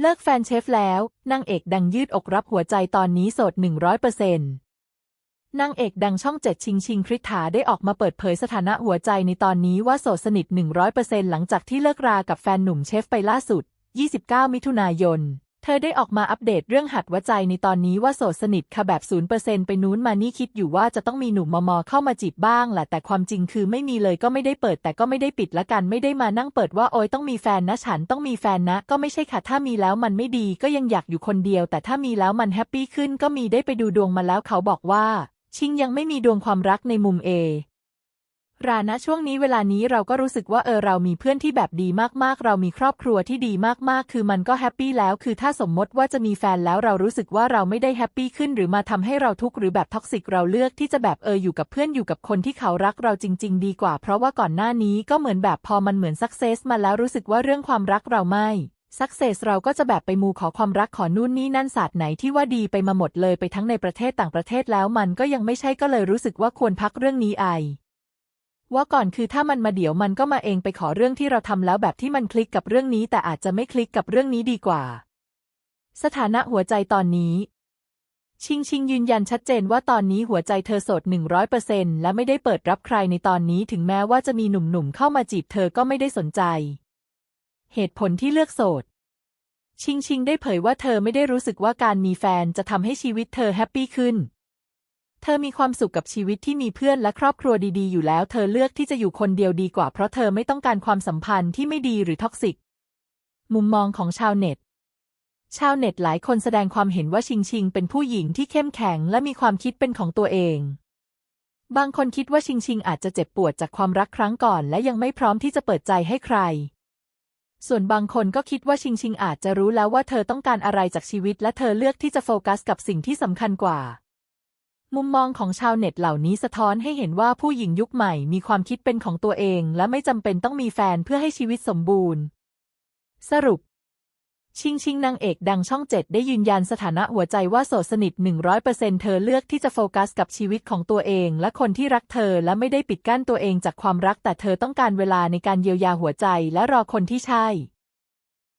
เลิกแฟนเชฟแล้วนางเอกดังยืดอกรับหัวใจตอนนี้โสดหนึ่งร้อยเปอร์เซ็นต์นางเอกดังช่องเจ็ดชิงชิงคริษฐาได้ออกมาเปิดเผยสถานะหัวใจในตอนนี้ว่าโสดสนิทหนึ่งร้อยเปอร์เซ็นต์หลังจากที่เลิกรากับแฟนหนุ่มเชฟไปล่าสุด 29 มิถุนายน เธอได้ออกมาอัปเดตเรื่องหัดหัวใจในตอนนี้ว่าโสดสนิทค่ะแบบศูนย์เปอร์เซ็นต์ไปนู้นมานี่คิดอยู่ว่าจะต้องมีหนุ่มมอมอเข้ามาจีบบ้างแหละแต่ความจริงคือไม่มีเลยก็ไม่ได้เปิดแต่ก็ไม่ได้ปิดละกันไม่ได้มานั่งเปิดว่าโอยต้องมีแฟนนะฉันต้องมีแฟนนะ ก็ไม่ใช่ค่ะถ้ามีแล้วมันไม่ดีก็ยังอยากอยู่คนเดียว แต่ถ้ามีแล้วมันแฮปปี้ขึ้นก็มีได้ไปดูดวงมาแล้วเขาบอกว่า ชิงยังไม่มีดวงความรักในมุมเอ รานะช่วงนี้เวลานี้เราก็รู้สึกว่าเออเรามีเพื่อนที่แบบดีมากๆ เรามีครอบครัวที่ดีมากๆ คือมันก็แฮปปี้แล้ว คือถ้าสมมติว่าจะมีแฟนแล้วเรารู้สึกว่าเราไม่ได้แฮปปี้ขึ้น หรือมาทำให้เราทุกข์หรือแบบท็อกซิกเราเลือกที่จะแบบเอออยู่กับเพื่อนอยู่กับคนที่เขารักเราจริง ๆ ดีกว่า เพราะว่าก่อนหน้านี้ก็เหมือนแบบพอมันเหมือนสักเซสมาแล้วรู้สึกว่าเรื่องความรักเราไม่สักเซสเราก็จะแบบไปมูขอความรักขอนู่นนี่นั่นศาสตร์ไหนที่ว่าดีไปมาหมดเลยไปทั้งในประเทศต่างประเทศแล้วมันก็ยังไม่ใช่ก็เลยรู้สึกว่าควรพักเรื่องนี้ไอ ว่าก่อนคือถ้ามันมาเดี๋ยวมันก็มาเองไปขอเรื่องที่เราทำแล้วแบบที่มันคลิกกับเรื่องนี้ แต่อาจจะไม่คลิกกับเรื่องนี้ดีกว่า สถานะหัวใจตอนนี้ ชิงชิงยืนยันชัดเจนว่าตอนนี้หัวใจเธอโสดหนึ่งร้อยเปอร์เซ็นและไม่ได้เปิดรับใครในตอนนี้ถึงแม้ว่าจะมีหนุ่มๆเข้ามาจีบเธอก็ไม่ได้สนใจ เหตุผลที่เลือกโสดชิงชิงได้เผยว่าเธอไม่ได้รู้สึกว่าการมีแฟนจะทำให้ชีวิตเธอแฮปปี้ขึ้น เธอมีความสุขกับชีวิตที่มีเพื่อนและครอบครัวดีๆ อยู่แล้ว เธอเลือกที่จะอยู่คนเดียวดีกว่า เพราะเธอไม่ต้องการความสัมพันธ์ที่ไม่ดีหรือท็อกซิก มุมมองของชาวเน็ต ชาวเน็ตหลายคนแสดงความเห็นว่าชิงชิงเป็นผู้หญิงที่เข้มแข็งและมีความคิดเป็นของตัวเอง บางคนคิดว่าชิงชิงอาจจะเจ็บปวดจากความรักครั้งก่อน และยังไม่พร้อมที่จะเปิดใจให้ใคร ส่วนบางคนก็คิดว่าชิงชิงอาจจะรู้แล้วว่าเธอต้องการอะไรจากชีวิต และเธอเลือกที่จะโฟกัสกับสิ่งที่สำคัญกว่า มุมมองของชาวเน็ตเหล่านี้สะท้อนให้เห็นว่าผู้หญิงยุคใหม่มีความคิดเป็นของตัวเอง และไม่จำเป็นต้องมีแฟนเพื่อให้ชีวิตสมบูรณ์ สรุป ชิงชิงนางเอกดังช่องเจ็ดได้ยืนยันสถานะหัวใจว่าโสดสนิท 100%เธอเลือกที่จะโฟกัสกับชีวิตของตัวเอง และคนที่รักเธอและไม่ได้ปิดกั้นตัวเองจากความรัก แต่เธอต้องการเวลาในการเยียวยาหัวใจและรอคนที่ใช่